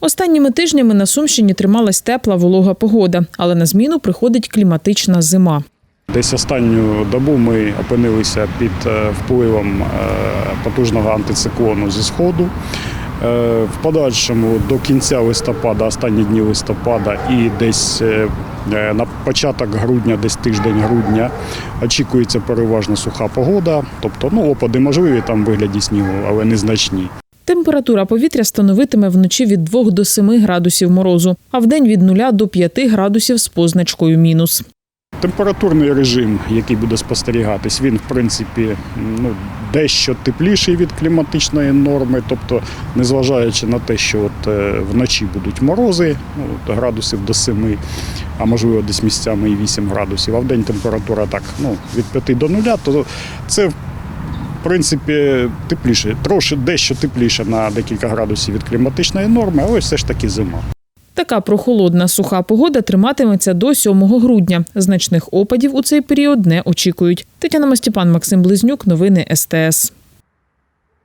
Останніми тижнями на Сумщині трималась тепла волога погода, але на зміну приходить кліматична зима. Десь останню добу ми опинилися під е, впливом е, потужного антициклону зі сходу. Е, В подальшому до кінця листопада, останні дні листопада і десь на початок грудня, десь тиждень грудня, очікується переважно суха погода. Тобто ну, опади можливі там вигляді снігу, але незначні. Температура повітря становитиме вночі від 2 до 7 градусів морозу, а вдень від 0 до 5 градусів з позначкою мінус. Температурний режим, який буде спостерігатись, він в принципі ну, дещо тепліший від кліматичної норми. Тобто, незважаючи на те, що от, е, вночі будуть морози, ну, градусів до 7, а можливо десь місцями і 8 градусів, а в день температура так ну, від 5 до 0, то це принципі тепліше, трошки дещо тепліше на декілька градусів від кліматичної норми, але все ж таки зима. Така прохолодна суха погода триматиметься до 7 грудня. Значних опадів у цей період не очікують. Тетяна Мастіпан, Максим Близнюк. Новини СТС.